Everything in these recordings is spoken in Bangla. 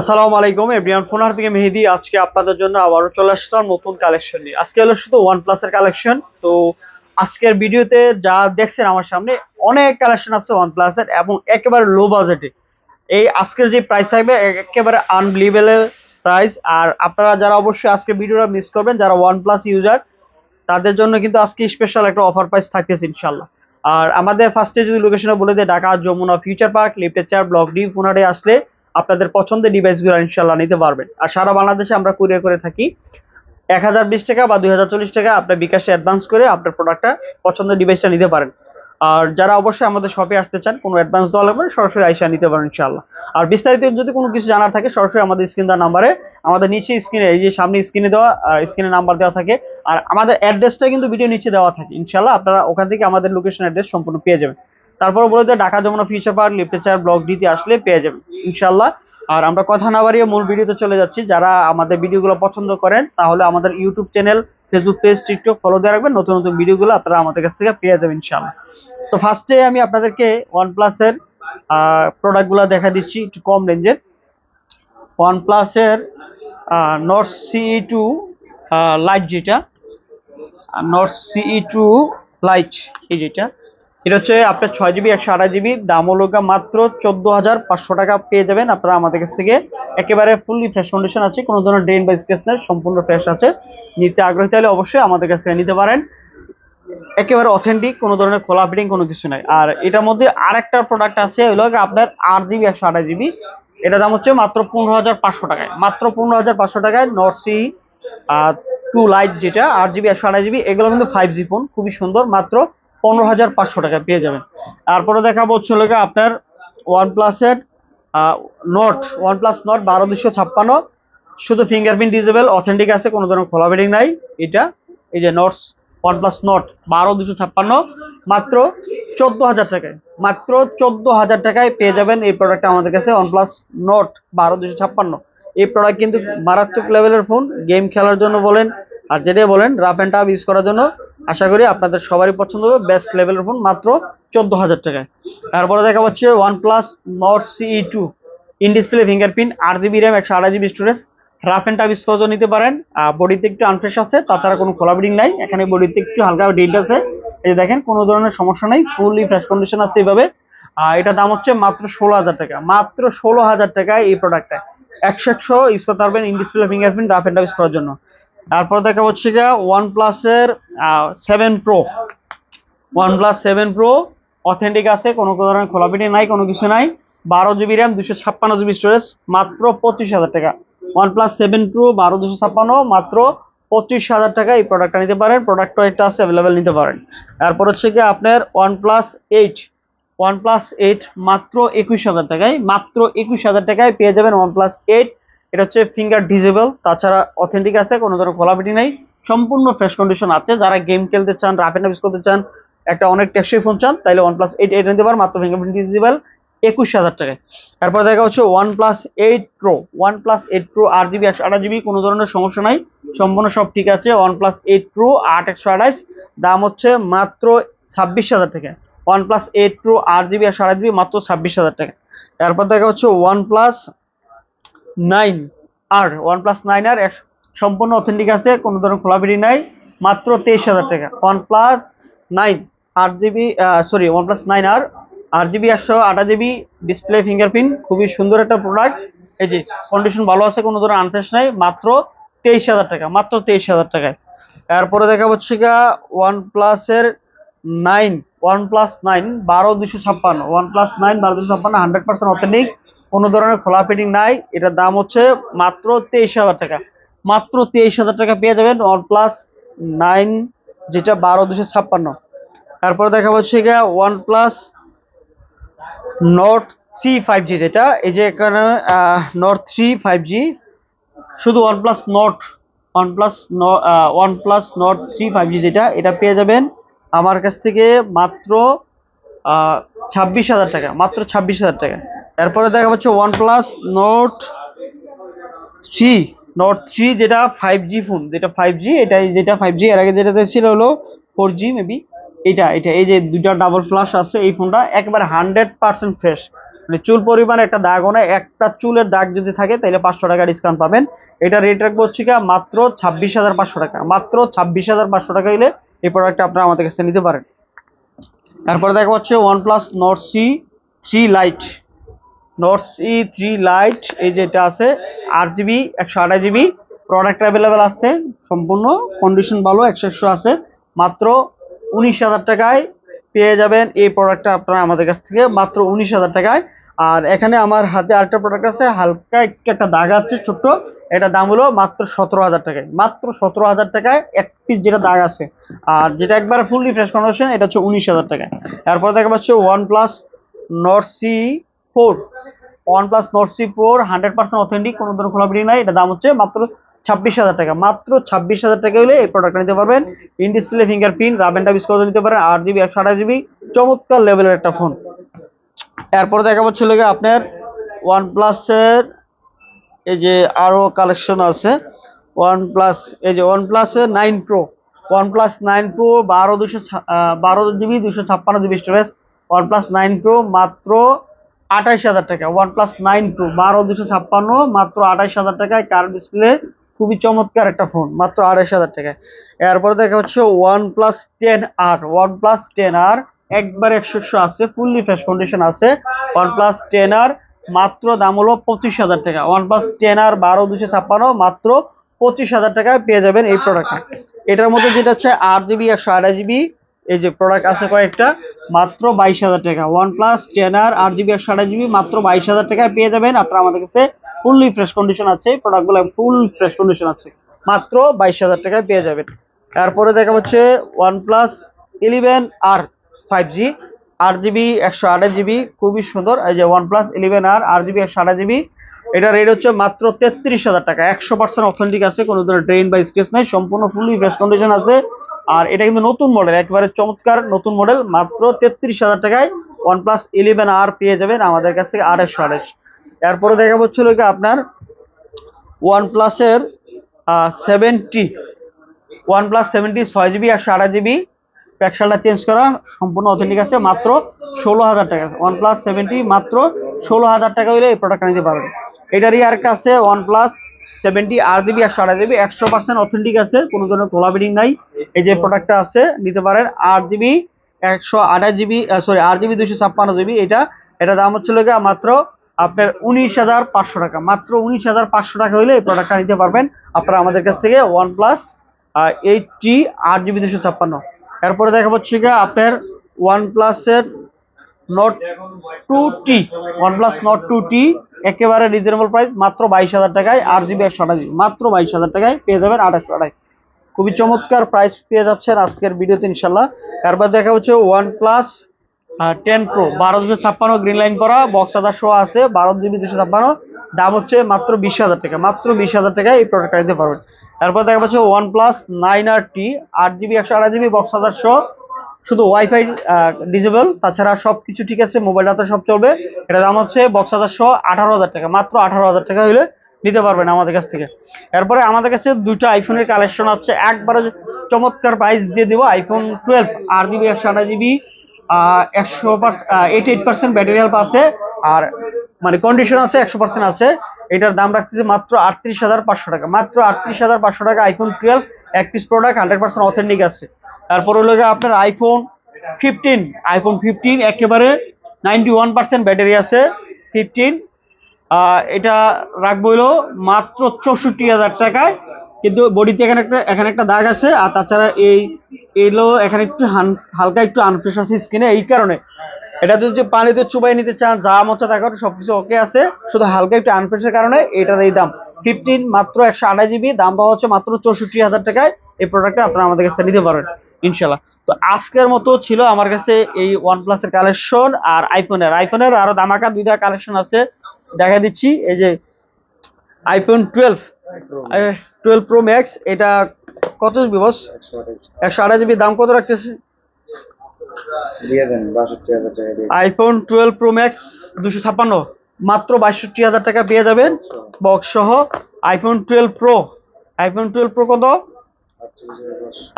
আসসালামু আলাইকুম, এভরিওয়ান ফোনহার থেকে মেহেদি। আজকে আপনাদের জন্য আবারও চলে আসলাম নতুন কালেকশন নিয়ে। আজকে হলো শুধু ওয়ান প্লাসের কালেকশন তো আজকের ভিডিওতে যা দেখছেন আমার সামনে, অনেক কালেকশন আছে ওয়ান প্লাসের এবং একেবারে লো বাজেটে এই আজকের যে প্রাইস থাকবে একেবারে আনবিলিভেবল প্রাইস আর আপনারা যারা অবশ্যই আজকে ভিডিওটা মিস করবেন, যারা ওয়ান প্লাস ইউজার তাদের জন্য কিন্তু আজকে স্পেশাল একটা অফার প্রাইস থাকতেছে ইনশাল্লাহ আর আমাদের ফার্স্টে যদি লোকেশনে বলে দেয়, ঢাকা, যমুনা ফিউচার পার্ক লিফটের চার ব্লক ডি পুনারে আসলে আপনাদের পছন্দের ডিভাইসগুলো ইনশাল্লাহ নিতে পারবেন। আর সারা বাংলাদেশে আমরা কুরিয়ার করে থাকি। এক হাজার বিশ টাকা বা দুই হাজার চল্লিশ টাকা আপনার বিকাশে অ্যাডভান্স করে আপনার প্রোডাক্টটা পছন্দের ডিভাইসটা নিতে পারেন। আর যারা অবশ্যই আমাদের শপে আসতে চান, কোনো অ্যাডভান্স দেওয়া লাগবে সরাসরি আইসা নিতে পারেন ইনশাল্লাহ আর বিস্তারিত যদি কোনো কিছু জানার থাকে, সরাসরি আমাদের স্ক্রিন দেওয়া নাম্বারে আমাদের নিচে স্ক্রিনে এই যে সামনে স্ক্রিনে দেওয়া স্ক্রিনে নাম্বার দেওয়া থাকে। আর আমাদের অ্যাড্রেসটা কিন্তু ভিডিও নিচে দেওয়া থাকে। ইনশাল্লাহ আপনারা ওখান থেকে আমাদের লোকেশন অ্যাড্রেস সম্পূর্ণ পেয়ে যাবেন। তারপরে বলে দেয়, Dhaka, Jamuna future park লিফটেচার block ডিতে আসলে পেয়ে যাবেন। ইনশাল্লাহ আর আমরা কথা না বাড়িয়ে মূল ভিডিওতে চলে যাচ্ছি। যারা আমাদের ভিডিওগুলো পছন্দ করেন, তাহলে আমাদের YouTube channel Facebook page TikTok follow দিয়ে রাখবেন। নতুন নতুন ভিডিওগুলো আপনারা আমাদের কাছ থেকে পেয়ে যাবেন ইনশাল্লাহ তো ফার্স্টে আমি আপনাদেরকে ওয়ান প্লাসের প্রোডাক্টগুলো দেখা দিচ্ছি একটু কম রেঞ্জের ওয়ান প্লাসের নট সিই টু লাইট যেটা নট সিই টু লাইট এই যেটা। এটা হচ্ছে আপনার ছয় জিবি একশো আঠাশ জিবি দাম হলো মাত্র চোদ্দ হাজার পাঁচশো টাকা পেয়ে যাবেন। আপনারা আমাদের কাছ থেকে একেবারে ফুললি ফ্রেশ কন্ডিশন আছে, কোনো ধরনের ড্রেন বা স্কেচ নেই, সম্পূর্ণ ফ্রেশ আছে। নিতে আগ্রহী তাহলে অবশ্যই আমাদের কাছ থেকে নিতে পারেন। একেবারে অথেন্টিক কোনো ধরনের খোলা ফিটিং কোনো কিছু নাই। আর এটার মধ্যে আর একটা প্রোডাক্ট আছে হলো আপনার আট জিবি একশো আঠাশ জিবি এটা দাম হচ্ছে মাত্র পনেরো হাজার পাঁচশো টাকায়। মাত্র পনেরো হাজার পাঁচশো টাকায় নর্সি টু লাইট যেটা, আট জিবি একশো আঠাশ জিবি এগুলো কিন্তু ফাইভ জি ফোন খুবই সুন্দর। মাত্র পনেরো হাজার পাঁচশো টাকায় পেয়ে যাবেন। তারপরে দেখাবো হচ্ছে গিয়ে আপনার ওয়ান প্লাসের নট ওয়ান প্লাস নট বারো দুশো ছাপ্পান্ন। শুধু ফিঙ্গারপ্রিন্ট ডিজেবল অথেন্টিক আছে, কোনো ধরনের খোলা ফিটিং নাই। এটা, এই যে নটস ওয়ান প্লাস নট বারো দুশো ছাপ্পান্ন। মাত্র চোদ্দ হাজার টাকায়, মাত্র চোদ্দ হাজার টাকায় পেয়ে যাবেন এই প্রোডাক্টটা আমাদের কাছে ওয়ান প্লাস নট বারো দুশো ছাপ্পান্ন। এই প্রোডাক্ট কিন্তু মারাত্মক লেভেলের ফোন গেম খেলার জন্য বলেন, আর যেটাই বলেন রাফ অ্যান্ড টাফ ইউজ করার জন্য। আশা করি আপনাদের সবারই পছন্দ হবে বেস্ট লেভেলের ফোন মাত্র চোদ্দ হাজার টাকায়। তারপরে দেখা হচ্ছে One Plus Nord CE two in display fingerprint আট জিবি র্যাম একশো আঠাশ GB storage rough and tough স্কোজও নিতে পারেন। বডিতে একটু আনফ্রেশ আছে, তাছাড়া কোনো খোলা নাই, এখানে বডিতে একটু হালকা ডিট আছে। এই যে দেখেন, কোনো ধরনের সমস্যা নাই ফুললি ফ্রেশ কন্ডিশন আছে এইভাবে। আর এটা দাম হচ্ছে মাত্র ষোলো হাজার টাকা, মাত্র ষোলো হাজার টাকায় এই প্রোডাক্টটা একশো একশো ইউজ করতে পারবেন in display fingerprint rough and tough করার জন্য। তারপর দেখা হচ্ছে গিয়া ওয়ান প্লাসের seven Pro One Plus seven Pro authentic আছে, কোনো ধরনের খোলাপিটি নাই, কোনো কিছু নাই। বারো জিবি র্যাম দুশো ছাপ্পান্ন জিবি স্টোরেজ মাত্র পঁচিশ হাজার টাকা। ওয়ান প্লাস সেভেন প্রো বারো দুশো ছাপ্পান্ন, মাত্র পঁচিশ হাজার টাকা। এই প্রোডাক্টটা নিতে পারেন প্রোডাক্ট একটা আছে অ্যাভেলেবেল নিতে পারেন। তারপর হচ্ছে কি আপনার One Plus eight One Plus eight মাত্র একুশ হাজার টাকায়, মাত্র একুশ হাজার টাকায় পেয়ে যাবেন ওয়ান প্লাস এইট এটা হচ্ছে ফিঙ্গার ডিজেবল তাছাড়া অথেন্টিক আছে, কোনো ধরনের খোলাপিটি নেই। সম্পূর্ণ ফ্রেশ কন্ডিশন আছে। যারা গেম খেলতে চান রাফ অ্যান্ড করতে চান, একটা অনেক টেকসই ফোন চান, তাহলে ওয়ান প্লাস এইট এইট নিতে পারেন, মাত্র ফিঙ্গারপ্রিন্ট ডিজেবল একুশ হাজার টাকায়। তারপর দেখা হচ্ছে One Plus eight Pro One Plus eight Pro আট জিবি একশো আঠাশ জিবি কোনো ধরনের সমস্যা নাই। সম্পূর্ণ সব ঠিক আছে। ওয়ান প্লাস এইট প্রো আট, একশো আঠাশ, দাম হচ্ছে মাত্র ছাব্বিশ হাজার টাকা। ওয়ান প্লাস এইট প্রো আট জিবি একশো আঠাশ জিবি মাত্র ছাব্বিশ হাজার টাকা। তারপর দেখা হচ্ছে One Plus nine R One Plus nine R সম্পূর্ণ অথেন্টিক আছে, কোনো ধরনের খোলাপিটি নাই, মাত্র তেইশ হাজার টাকা। ওয়ান প্লাস নাইন আট GB sorry One Plus nine R আট জিবি একশো, আটা জিবি ডিসপ্লে ফিঙ্গারপ্রিন্ট খুবই সুন্দর একটা প্রোডাক্ট এই যে কন্ডিশন ভালো আছে, কোনো ধরনের আনফ্রেশ নাই, মাত্র তেইশ হাজার টাকা, মাত্র তেইশ হাজার টাকায়। এরপরে দেখা হচ্ছে গা ওয়ান প্লাসের নাইন ওয়ান প্লাস নাইন বারো দুশো ছাপ্পান্ন। ওয়ান প্লাস নাইন বারো দুশো ছাপ্পান্ন হান্ড্রেড পার্সেন্ট অথেন্টিক কোনো ধরনের খোলা ফিটিং নাই। এটার দাম হচ্ছে মাত্র তেইশ হাজার টাকা। মাত্র তেইশ হাজার টাকা পেয়ে যাবেন ওয়ান প্লাস নাইন যেটা বারো দুশো ছাপ্পান্ন। তারপরে দেখা হচ্ছে গিয়া One Plus Nord three five G যেটা। এই যে এখানে নোট থ্রি ফাইভ জি শুধু One Plus Nord One Plus One Plus Nord three five G যেটা, এটা পেয়ে যাবেন আমার কাছ থেকে মাত্র ছাব্বিশ হাজার টাকা, মাত্র ছাব্বিশ হাজার টাকা। এরপরে দেখা হচ্ছে One Plus Nord three Nord three যেটা ফাইভ জি ফোন যেটা ফাইভ জি এটাই যেটা ফাইভ জি এর আগে যেটা ছিল হলো ফোর জি মেবি এটা এটা, এই যে দুইটা ডাবল ফ্লাশ আছে এই ফোনটা একেবারে হান্ড্রেড পার্সেন্ট ফ্রেশ মানে চুল পরিমাণ একটা দাগ না, একটা চুলের দাগ যদি থাকে তাহলে পাঁচশো টাকা ডিসকাউন্ট পাবেন। এটা রেট রাখব হচ্ছে কি মাত্র ছাব্বিশ হাজার পাঁচশো টাকা। মাত্র ছাব্বিশ হাজার পাঁচশো টাকা হলে এই প্রোডাক্টটা আপনারা আমাদের কাছে নিতে পারেন। তারপরে দেখা হচ্ছে One Plus Nord C three Lite Nord C three Lite এই যেটা আছে আট জিবি একশো আঠাশ জিবি প্রোডাক্ট অ্যাভেলেবেল আছে, সম্পূর্ণ কন্ডিশন ভালো, একশো একশো আছে, মাত্র উনিশ হাজার টাকায় পেয়ে যাবেন এই প্রোডাক্টটা আপনারা আমাদের কাছ থেকে, মাত্র উনিশ হাজার টাকায়। আর এখানে আমার হাতে আরেকটা প্রোডাক্ট আছে, হালকা একটু একটা দাগ আছে, ছোট্ট, এটা দাম হলো মাত্র সতেরো হাজার টাকায়, মাত্র সতেরো হাজার টাকায় এক পিস যেটা দাগ আছে। আর যেটা একবার ফুল রিফ্রেশ কন্ডিশন এটা হচ্ছে উনিশ হাজার টাকায়। তারপর দেখা পাচ্ছে One Plus Nord C four, One Plus Nord C four, hundred percent authentic, কোনো ধরনের খোলা নাই। এটা দাম হচ্ছে মাত্র ছাব্বিশ হাজার টাকা। মাত্র ছাব্বিশ হাজার টাকা হলে এই প্রোডাক্টটা নিতে পারবেন। ইন ডিসপ্লে ফিঙ্গারপ্রিন্ট রাবেন টাবিস কত নিতে পারেন, আট জিবি একশো আঠাশ জিবি চমৎকার লেভেলের একটা ফোন এরপরে দেখা ছিল আপনার ওয়ান প্লাসের এই যে আরও কালেকশন আছে। ওয়ান প্লাস, এই যে ওয়ান প্লাসের nine Pro. One Plus nine Pro, বারো দুশো বারো জিবি দুশো ছাপ্পান্ন GB storage One Plus nine Pro, মাত্র আঠাইশ হাজার টাকা ওয়ান প্লাস নাইন প্রো বারো দুশো ছাপ্পান্ন, মাত্র আঠাইশ হাজার টাকায় কার ডিসপ্লে খুবই চমৎকার একটা ফোন মাত্র আড়াইশ হাজার টাকায়। এরপরে দেখা হচ্ছে One Plus ten R One Plus ten R একবার একশো একশো আছে ফুললি ফ্রেশ কন্ডিশন আছে। ওয়ান প্লাস টেন আর মাত্র দাম হলো পঁচিশ হাজার টাকা। ওয়ান প্লাস টেন আর বারো দুশো ছাপ্পান্ন, মাত্র পঁচিশ হাজার টাকায় পেয়ে যাবেন এই প্রোডাক্টটা এটার মধ্যে যেটা হচ্ছে আট জিবি একশো আঠাশ জিবি এই যে প্রোডাক্ট আছে কয়েকটা মাত্র বাইশ হাজার টাকা। ওয়ান প্লাস টেন আর আট জিবি একশো আঠাশ জিবি মাত্র বাইশ হাজার টাকায় পেয়ে যাবেন। আপনারা আমাদের কাছে ফুললি ফ্রেশ কন্ডিশন আছে প্রোডাক্টগুলো ফুল ফ্রেশ কন্ডিশন আছে। মাত্র বাইশ হাজার টাকায় পেয়ে যাবেন। তারপরে দেখা হচ্ছে One Plus eleven R five G আট জিবি একশো আঠাশ জিবি খুবই সুন্দর। এই যে ওয়ান প্লাস ইলেভেন আর আট জিবি একশো আঠাশ জিবি এটা রেট হচ্ছে মাত্র তেত্রিশ হাজার টাকা। একশো পার্সেন্ট অথেন্টিক আছে, কোনো ধরনের ড্রেন বা স্কেচ নাই, সম্পূর্ণ ফুললি ফ্রেশ কন্ডিশন আছে। আর এটা কিন্তু নতুন মডেল একেবারে চমৎকার নতুন মডেল মাত্র তেত্রিশ হাজার টাকায় ওয়ান প্লাস ইলেভেন আর পেয়ে যাবেন আমাদের কাছ থেকে আড়াইশো, আড়াইশ। এরপরে দেখা হচ্ছিল কি আপনার ওয়ান প্লাসের সেভেন্টি ওয়ান প্লাস সেভেন্টি ছয় জিবি একশো আঠাশ জিবি প্যাকশালটা চেঞ্জ করা, সম্পূর্ণ অথেন্টিক আছে, মাত্র ষোলো হাজার টাকা। ওয়ান প্লাস সেভেন্টি মাত্র ষোলো হাজার টাকা হলে এই প্রোডাক্টটা নিতে পারবেন। এটারই আরেকটা আছে ওয়ান প্লাস সেভেন্টি আর জিবি একশো আঠাশ জিবি একশো পার্সেন্ট অথেন্টিক আছে, কোনো ধরনের কোলা বিডিং নাই। এই যে প্রোডাক্টটা আছে, নিতে পারেন আট জিবি একশো আঠাশ জিবি সরি আট জিবি দুশো ছাপ্পান্ন জিবি এটা এটা দাম হচ্ছিল গিয়ে মাত্র আপনার উনিশ হাজার পাঁচশো টাকা। মাত্র উনিশ হাজার পাঁচশো টাকা হলে এই প্রোডাক্টটা নিতে পারবেন আপনারা আমাদের কাছ থেকে ওয়ান প্লাস এইটটি আট জিবি দুশো ছাপ্পান্ন। এরপরে দেখা গিয়ে আপনার ওয়ান প্লাসের Nord two T One Plus Nord two T একেবারে রিজনেবল প্রাইস মাত্র বাইশ হাজার টাকায় আট জিবি একশো আঠাশ, মাত্র বাইশ হাজার টাকায় পেয়ে যাবেন আঠাশ। খুবই চমৎকার প্রাইস পেয়ে যাচ্ছেন আজকের ভিডিওতে ইনশাল্লাহ তারপর দেখা হচ্ছে ওয়ান প্লাস টেন প্রো বারো দুশো ছাপ্পান্ন গ্রিন লাইন করা বক্স আদার শো আছে, বারো জিবি দুশো ছাপ্পান্ন। দাম হচ্ছে মাত্র বিশ হাজার টাকা, মাত্র বিশ হাজার টাকায় এই প্রোডাক্টটা নিতে পারবেন। তারপর দেখা যাচ্ছে One Plus nine R T আট জিবি একশো আঠাশ জিবি বক্স আদার শো শুধু ওয়াইফাই ডিজেবল তাছাড়া সব কিছু ঠিক আছে মোবাইল ডাটা সব চলবে। এটা দাম হচ্ছে বক্স হাজার শো, আঠারো হাজার টাকা, মাত্র আঠারো হাজার টাকা হলে নিতে পারবেন আমাদের কাছ থেকে। এরপরে আমাদের কাছে দুটো আইফোনের কালেকশন আছে, একবারে চমৎকার প্রাইস দিয়ে দেবো আইফোন টুয়েলভ আট জিবি একশো আঠাশ জিবি একশো eighty eight percent battery health আছে, আর মানে কন্ডিশন আছে একশো পার্সেন্ট আছে। এটার দাম রাখতেছে মাত্র আটত্রিশ হাজার পাঁচশো টাকা, মাত্র আটত্রিশ হাজার পাঁচশো টাকা আইফোন টুয়েলভ এক piece product hundred percent authentic আছে। তারপর হলো আপনার আইফোন ফিফটিন আইফোন ফিফটিন একেবারে নাইনটি ওয়ান পার্সেন্ট ব্যাটারি আছে ফিফটিন এটা রাখব হলো মাত্র চৌষট্টি হাজার টাকায়। কিন্তু বডিতে এখানে একটা এখানে একটা দাগ আছে, আর তাছাড়া এই এলো এখানে একটু হালকা একটু আনফ্রেশ আছে স্কিনে এই কারণে। এটা যদি পানিতে চুবাই নিতে চান, যা মচা থাকার সবকিছু ওকে আছে। শুধু হালকা একটু আনফ্রেশের কারণে এটার এই দাম। ফিফটিন মাত্র একশো আঠাশ জিবি দাম পাওয়া হচ্ছে মাত্র চৌষট্টি হাজার টাকায়। এই প্রোডাক্টটা আপনারা আমাদের কাছে নিতে পারবেন ইনশাল্লাহ তো আজকের মতো ছিল আমার কাছে এই ওয়ান প্লাসের কালেকশন আর আইফোনের আইফোনের আরও দামাকা দুইটা কালেকশন আছে। দেখা দিচ্ছি এই যে iPhone twelve twelve Pro Max এটা কত জিবি বস একশো আঠাশ জিবি দাম কত রাখতেছে? আইফোন টুয়েলভ প্রো ম্যাক্স দুশো ছাপ্পান্ন। মাত্র বাষট্টি হাজার টাকা পেয়ে যাবেন। বক্স সহ iPhone twelve Pro iPhone twelve Pro কত?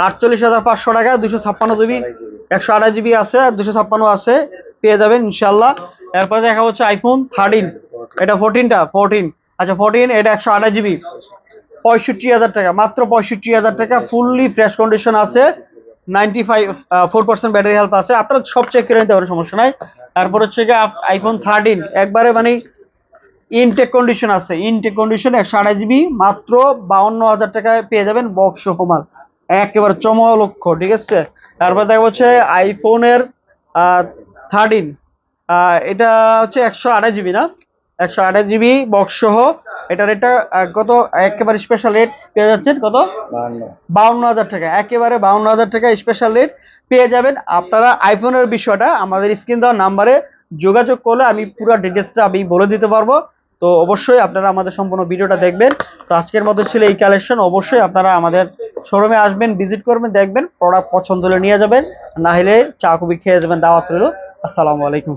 আটচল্লিশ হাজার পাঁচশো টাকা, দুশো ছাপ্পান্ন জিবি, একশো আঠাশ জিবি আছে আর দুশো ছাপ্পান্ন আছে, পেয়ে যাবেন ইনশাল্লাহ এরপরে দেখা হচ্ছে আইফোন থার্টিন এটা ফোরটিনটা ফোরটিন আচ্ছা ফোরটিন এটা একশো আঠাশ জিবি। পঁয়ষট্টি হাজার টাকা, মাত্র পঁয়ষট্টি হাজার টাকা ফুললি ফ্রেশ কন্ডিশন আছে। Ninety five four percent battery health আছে। আপনারা সব চেক করে নিতে পারেন, সমস্যা নাই। তারপর হচ্ছে গিয়ে আইফোন থার্টিন একবারে মানে ইনটেক কন্ডিশন আছে। ইনটেক কন্ডিশন একশো আঠাশ জিবি মাত্র বাউন্ন হাজার টাকায় পেয়ে যাবেন বক্স সহমাল একেবারে চমলক্ষ ঠিক আছে? তারপর দেখা হচ্ছে আইফোনের থার্টিন এটা হচ্ছে একশো আঠাশ জিবি না? একশো আঠাশ জিবি বক্স সহ। এটার এটা কত? একেবারে স্পেশাল রেট পেয়ে যাচ্ছেন কত? বাউন্ন। হাজার টাকা। একেবারে বাউন্ন হাজার টাকা স্পেশাল রেট পেয়ে যাবেন। আপনারা আইফোনের বিষয়টা আমাদের স্ক্রিন দেওয়ার নাম্বারে যোগাযোগ করলে আমি পুরো ডিটেলসটা আমি বলে দিতে পারব। তো অবশ্যই আপনারা আমাদের সম্পূর্ণ ভিডিওটা দেখবেন। তো আজকের মতো ছিল এই কালেকশন অবশ্যই আপনারা আমাদের শোরুমে আসবেন ভিজিট করবেন, দেখবেন প্রোডাক্ট পছন্দ হলে নিয়ে যাবেন। না হলে চা কবি খেয়ে যাবেন, দাওয়াত রইল। আসসালামু আলাইকুম।